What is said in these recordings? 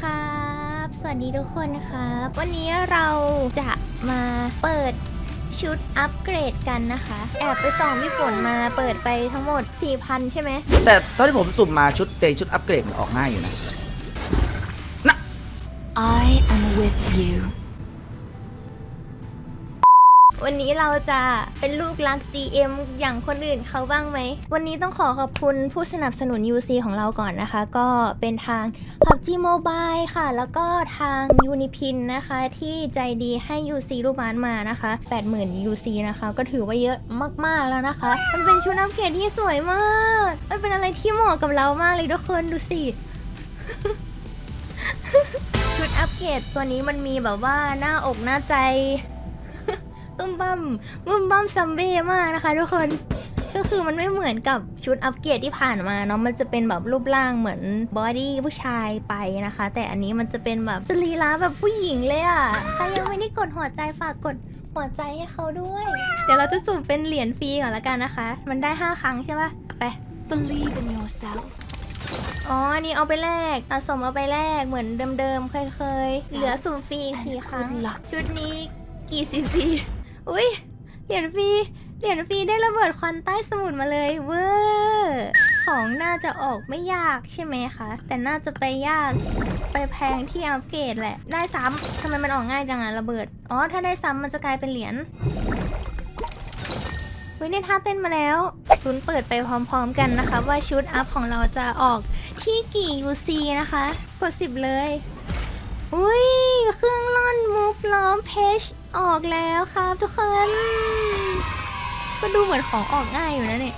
ครับ สวัสดีทุกคนครับ วันนี้เราจะมาเปิดชุดอัปเกรดกันนะคะ แอบไปส่องพี่ฝนมาเปิดไปทั้งหมด 4,000 ใช่ไหม แต่ตอนที่ผมสุ่มมาชุดเตยชุดอัปเกรดมันออกง่ายอยู่นะ I am with you. วันนี้เราจะเป็นลูกรัก GM อย่างคนอื่นเขาบ้างไหม วันนี้ต้องขอขอบคุณผู้สนับสนุน UC ของเราก่อนนะคะ ก็เป็นทาง PUBG Mobile ค่ะ แล้วก็ทาง Unipin นะคะที่ใจดีให้ UC ลูกบ้านมานะคะ 80,000 UC นะคะ ก็ถือว่าเยอะมาก ๆ แล้วนะคะ มันเป็นชุดอัปเกรดที่สวยมาก มันเป็นอะไรที่เหมาะกับเรามากเลยทุกคนดูสิชุดอัปเกรดตัวนี้มันมีแบบว่าหน้าอกหน้าใจ ตุ้มบั้มบุ้มบั้มซัมเบ้มากนะคะ ทุกคนก็คือมันไม่เหมือนกับชุดอัปเกรดที่ผ่านมาเนาะมันจะเป็นแบบรูปร่างเหมือนบอดี้ผู้ชายไปนะคะ แต่อันนี้มันจะเป็นแบบสรีระแบบผู้หญิงเลยอะ่ะใครยังไม่ได้กดหัวใจฝากกดหัวใจให้เขาด้วย เดี๋ยวเราจะสุ่มเป็นเหรียญฟรีก่อนละกันนะคะ มันได้ 5 ครั้งใช่ปะไป Believe in yourself. อ๋อ อันนี้เอาไปแลกสะสมเอาไปแลกเหมือนเดิมๆ เคยๆ เหลือสุ่มฟรีอีกสี่ครั้ง good luck ชุดนี้กี่ซีซี อุ้ยเหรียญฟรีเหรียญฟรีได้ระเบิดควันใต้สมุทรมาเลยเวอร์ของน่าจะออกไม่ยากใช่ไหมคะ แต่น่าจะไปยากไปแพงที่อัปเกรดแหละ ได้ซ้ำทำไมมันออกง่ายจังอะระเบิด อ๋อ ถ้าได้ซ้ำมันจะกลายเป็นเหรียญวิได้ท่าเต้นมาแล้วลุ้นเปิดไปพร้อมๆกันนะคะ ว่าชุดอัพของเราจะออกที่กี่ UC นะคะ กด 10 เลย อุ้ยเครื่องล่อนมุกล้อมเพช ออกแล้วครับทุกคน ก็ดูเหมือนของออกง่ายอยู่นะเนี่ย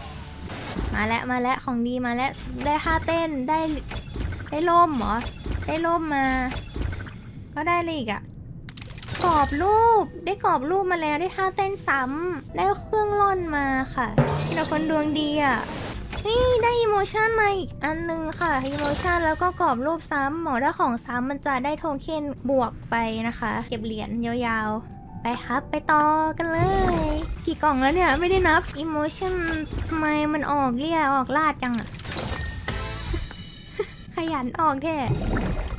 มาแล้วมาแล้วของดีมาแล้วได้ท่าเต้นได้ได้ล่มเหรอ ได้ล่มมา ก็ได้เลยอีกอะกรอบรูปได้กรอบรูปมาแล้วได้ท่าเต้นซ้ำได้เครื่องล่อนมาค่ะมีแต่คนดวงดีอะนี่ได้อีโมชันมาอีกอันนึงค่ะอีโมชันแล้วก็กรอบรูปซ้ำหมอถ้าของซ้ำมันจะได้โทเค็นบวกไปนะคะ เก็บเหรียญยาวๆ ไปครับ ไปต่อกันเลย กี่กล่องแล้วเนี่ย ไม่ได้นับอีโมชั่นทำไมมันออกเรียออกลาดจังอะขยันออกแท้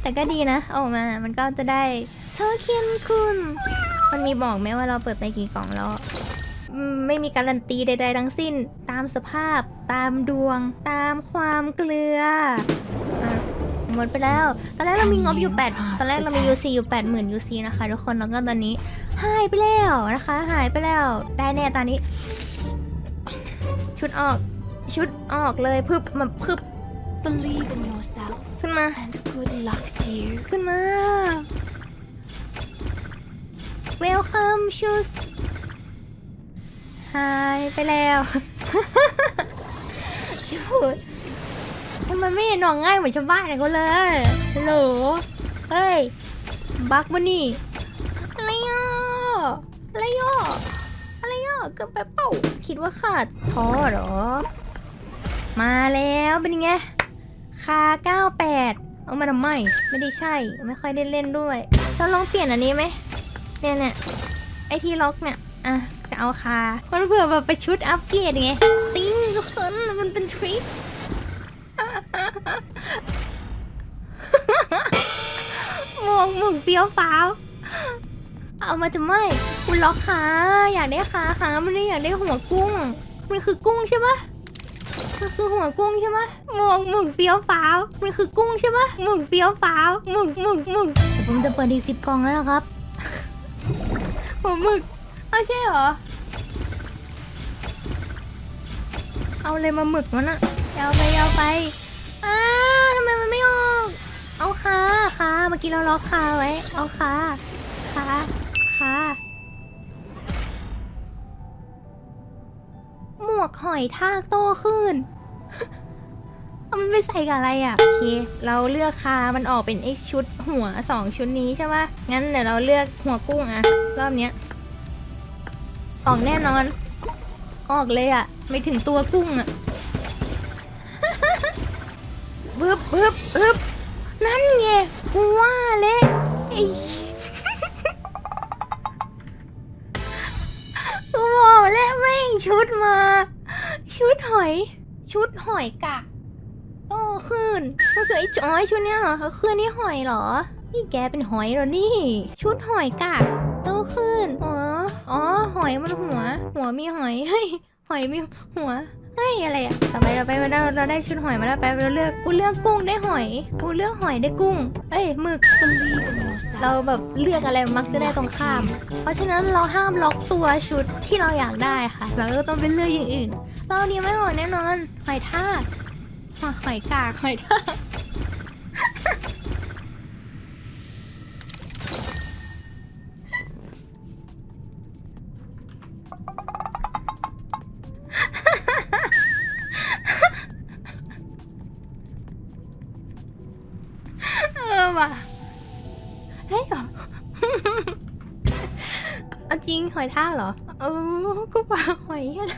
แต่ก็ดีนะ ออกมา มันก็จะได้โทเค็นคุณ มันมีบอกไหมว่าเราเปิดไปกี่กล่องแล้ว ไม่มีการันตีใดๆทั้งสิ้น ตามสภาพ ตามดวง ตามความเกลือ หมดไปแล้ว ตอนแรกเรามีงบอยู่8ตอนแรกเรามี UC อยู่80,000 UC นะคะทุกคนแล้วก็ตอนนี้หายไปแล้วนะคะ หายไปแล้ว ได้แน่ตอนนี้ ชุดออกชุดออกเลยพึบมาพึบ Believe in yourself. ขึ้นมา And good luck to you. ขึ้นมา Welcome shoes หายไปแล้ว ชุด ทำไมไม่เห็นหนองง่ายเหมือนชาวบ้านอย่างเขาเลยฮัลโหลเฮ้ย บักบนี่อะไรอะอะไรอะอะไรอะเกินไปเป้าคิดว่าขาดท้อหรอ มาแล้วเป็นยังไง คา 98 เอามาทำไม ไม่ได้ใช่ ไม่ค่อยได้เล่นด้วย เราลองเปลี่ยนอันนี้ไหมเนี่ยเนี่ยไอที่ล็อกเนี่ย อะ จะเอาคา มันเผื่อแบบไปชุดอัปเกรดไง ติ้งทุกคนมันเป็นทริค มวกหมึกเฟี้ยวฟ้าว เอามาจะไม่คุณล็อกขาอยากได้ขาขามันไม่อยากได้หัวกุ้ง มันคือกุ้งใช่ปะมันคือหัวกุ้งใช่ไหมหมวกหมึกเฟี้ยวฟ้าว มันคือกุ้งใช่ไหมหมึกเฟี้ยวฟ้าวหมึกหมึกหมึกเดี๋ยวผมจะเปิดอีกสิบกล่องแล้วนะครับ หัวหมึกอ้าวใช่เหรอ เอาเลยมาหมึกมันอะยาวไปยาวไป อ้าทำไมมันไม่ออก เอาขาขาเมื่อกี้เราล็อกขาไว้ เอาขาขาขาหมวกหอยทากโตขึ้นเอามันไปใส่กับอะไรอะ โอเค เราเลือกคามันออกเป็นไอชุดหัวสองชุดนี้ใช่ปะงั้นเดี๋ยวเราเลือกหัวกุ้งอะรอบเนี้ย ออกแน่นอน ออกเลยอะไม่ถึงตัวกุ้งอะึบบึบบึบนั่นไงกูว่าเลยไอ้กูบอกแล้วแม่งชุดมา ชุดหอย ชุดหอยกะโตขึ้นมันคือไอ้จอยชุดเนี้ยเหรอคืออันนี่หอยเหรอ นี่แกเป็นหอยเหรอนี่ ชุดหอยกากโตขึ้น อ๋อ อ๋อ หอยมันหัว หัวมีหอย เฮ้ย หอยมีหัว เฮ้ยอะไรอะต่อไปเราไปเราได้เราได้ชุดหอยมาแล้วไปเราเลือกกูเลือกกุ้งได้หอย กูเลือกหอยได้กุ้ง เอ้ยหมึก เราแบบเลือกอะไรมักจะได้ตรงข้าม เพราะฉะนั้นเราห้ามล็อกตัวชุดที่เราอยากได้ค่ะ เราก็ต้องไปเลือกอย่างอื่น เราเนี้ไม่หอยแน่นอนหอยทากหอยหอยกากหอยทาก หอยทากเหรอ เออก็ปลาหอยอะไร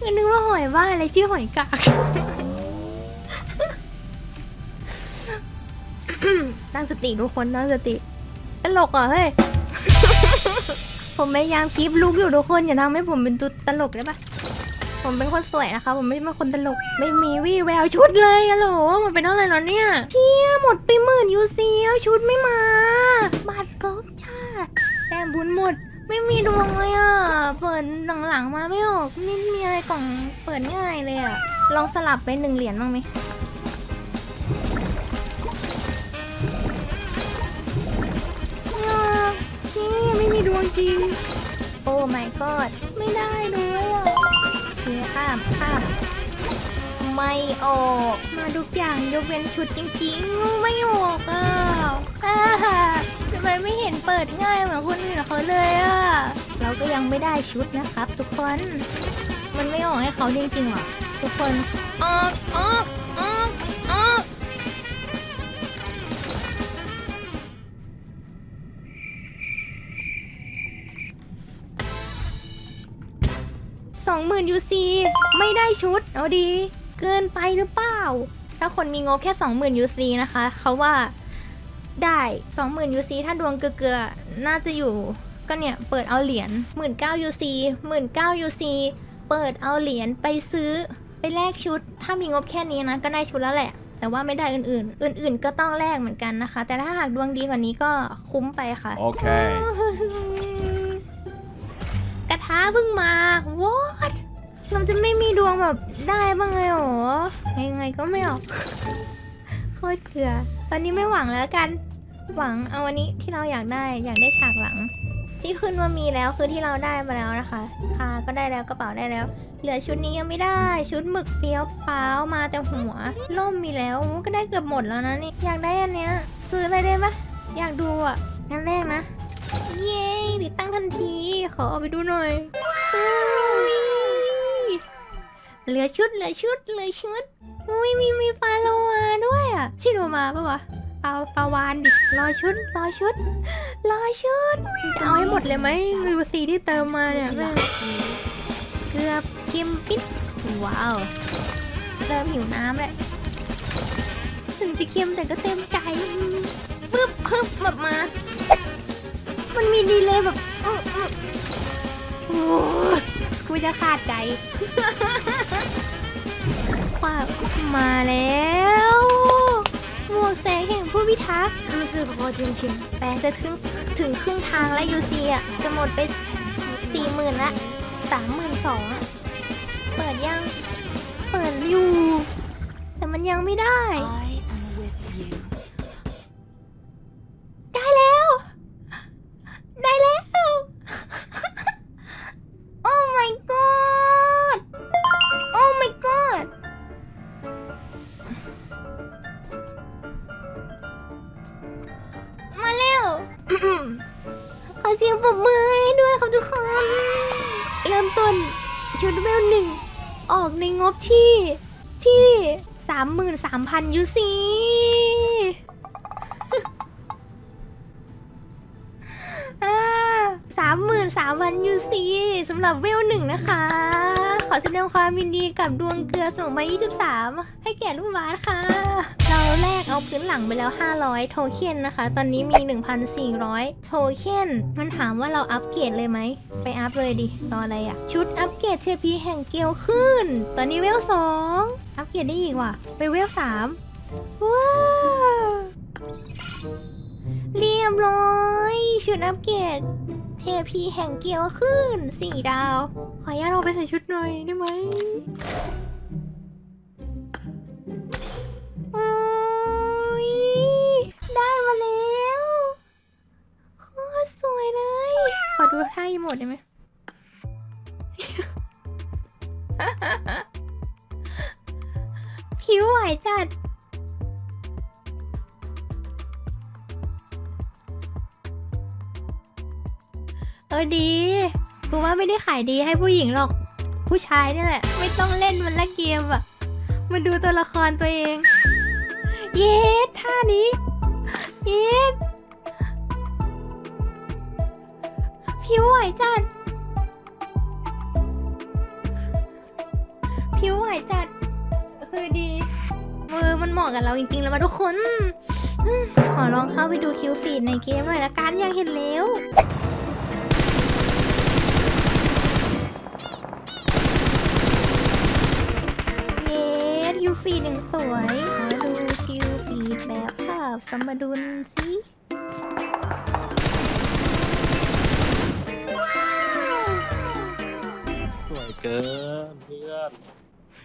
ก็นึกว่าหอยบ้าอะไรชื่อหอยกากตั้งสติทุกคนตั้งสติตลกเหรอเฮ้ย ผมพยายามคีบลุกอยู่ทุกคนอย่าทำให้ผมเป็นตัวตลกได้ปะ ผมเป็นคนสวยนะคะ ผมไม่ได้เป็นคนตลก ไม่มีวี่แววชุดเลยอะโหลมันเป็นอะไรแล้วเนี่ยเที่ยหมดไปหมื่นยูซีแล้วชุดไม่มาบัตรซบชาติแต่บุญหมด ไม่มีดวงเลยอะเปิดหลังๆมาไม่ออกนี่มีอะไรกล่องเปิดง่ายเลยอะลองสลับไปหนึ่งเหรียญบ้างไหมที่ไม่มีดวงจริง โอ้ my god ไม่ได้ด้วยอะ ข้ามข้ามไม่ออก มาทุกอย่างยกเว้นชุดจริงๆ ไม่ออกอะอ่าทำไมไม่เห็นเปิดง่ายเหมือนคนอื่นเขาเลยอะ เราก็ยังไม่ได้ชุดนะครับ ทุกคน มันไม่ออกให้เขาจริงๆหรอทุกคน ออกออกออก องหมื่นยูซีไม่ได้ชุด เอาดี เกินไปหรือเปล่า ถ้าคนมีงบแค่ 20,000 UC นะคะ เขาว่าได้ 20,000ซีถ้าดวงเกลือๆน่าจะอยู่ ก็เนี่ย เปิดเอาเหรียญ19,000 UC 19,000 UC เปิดเอาเหรียญไปซื้อไปแลกชุด ถ้ามีงบแค่นี้นะ ก็ได้ชุดแล้วแหละ แต่ว่าไม่ได้อื่นๆ อื่น ๆ ก็ต้องแลกเหมือนกันนะคะ แต่ถ้าหากดวงดีกว่านี้ก็คุ้มไปค่ะโอเค กระทะเพิ่งมา what เราจะไม่มีดวงแบบได้บ้างเลยเหรอ ยังไงก็ไม่ออกโคตรเกลือ ตอนนี้ไม่หวังแล้วกัน หวังเอาวันนี้ที่เราอยากได้อยากได้ฉากหลัง ที่ขึ้นว่ามีแล้วคือที่เราได้มาแล้วนะคะคาก็ได้แล้วกระเป๋าได้แล้ว เหลือชุดนี้ยังไม่ได้ ชุดหมึกเฟี้ยวฟ้าวมาแต่หัวล่มมีแล้วก็ได้เกือบหมดแล้วนะนี่อยากได้อันเนี้ยซื้อเลยได้ปะอยากดูอะงั้นแรกนะ เย้ ติดตั้งทันที ขอเอาไปดูหน่อยอุ๊ยเหลือชุดเหลือชุดเหลือชุดอุ้ยมีมีปลาโลมาด้วยอะชิโรมาปะวะปลาปลาวานดิรอชุดรอชุดรอชุดจะเอาให้หมดเลยไหมดูสีที่เติมมาเนี่ยเกือบเค็มปิดว้าวเริ่มหิวน้ำแล้วถึงจะเค็มแต่ก็เต็มใจปึ๊บปึ๊บแบบมา มันมีดีเลยแบบอื้ออื้อโอ้ยกูจะขาดใจขวามาแล้วหมวกแสงแห่งผู้พิทักษ์รู้สึกพอจริงๆแต่จะถึงถึงครึ่งทางแล้วยูซีอะ จะหมดไปสี่หมื่นละสามหมื่นสองอะเปิดยัง เปิดอยู่ แต่มันยังไม่ได้ I มื่นสามพันยูซีสามหมื่นสามพันยูซีสำหรับเวลหนึ่งนะคะ ขอแสดงความยินดีกับดวงเกลือ2023 ให้แก่ลูกบาสค่ะ เราแลกเอาพื้นหลังไปแล้ว 500 โทเค็นนะคะ ตอนนี้มี 1,400 โทเค็นมันถามว่าเราอัปเกรดเลยไหม ไปอัพเลยดิ รออะไรอะชุดอัปเกรดเทพีแห่งเกลขึ้น ตอนนี้เวล2อัป เกรดได้อีกว่ะไปเวล3ว้าวเรียบร้อยชุดอัปเกรดเทพีแห่งเกียวขึ้นสี่ดาว ขออนุญาตเราไปใส่ชุดหน่อยได้ไหมโอ้ยได้มาแล้วโคตรสวยเลย ขอดูท่าอีโมดได้ไหม ผิวไหวจัด เออดี กูว่าไม่ได้ขายดีให้ผู้หญิงหรอก ผู้ชายนี่แหละ ไม่ต้องเล่นมันละเกมอะมาดูตัวละครตัวเอง เย็ดท่านี้ เย็ดผิวไหวจัดผิวไหวจัด คือดี มือมันเหมาะกับเราจริงๆแล้วมาทุกคนอืมขอลองเข้าไปดูคิวฟีดในเกมหน่อยละกันอยากเห็นแล้ว เยสคิวฟีดหนึ่งสวยมาดูคิวฟีดแบบภาพสมดุลสิสวยเกินเพื่อน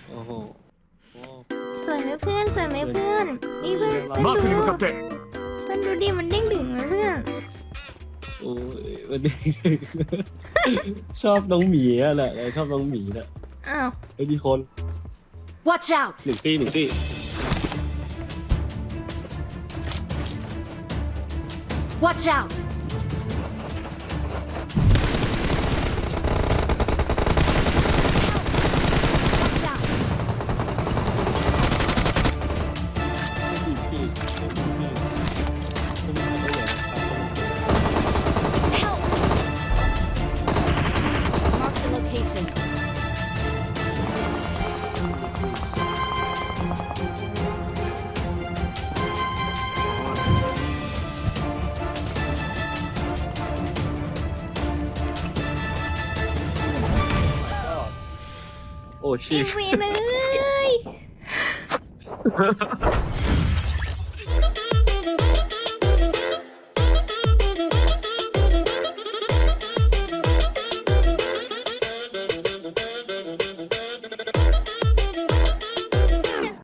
โอ้โห สวยไหมเพื่อนสวยไหมเพื่อนนี่เพื่อนเพื่อนดูเพื่อนดูดิมันเด้งดึงนะเพื่อนโอ้ยมันเด้งดึงชอบน้องหมีอะแหละชอบน้องหมีน่ะอ้าวไอ้ดีคน Watch out หนึ่งตีหนึ่งตี Watch out โอ้ชิอีเวนเลย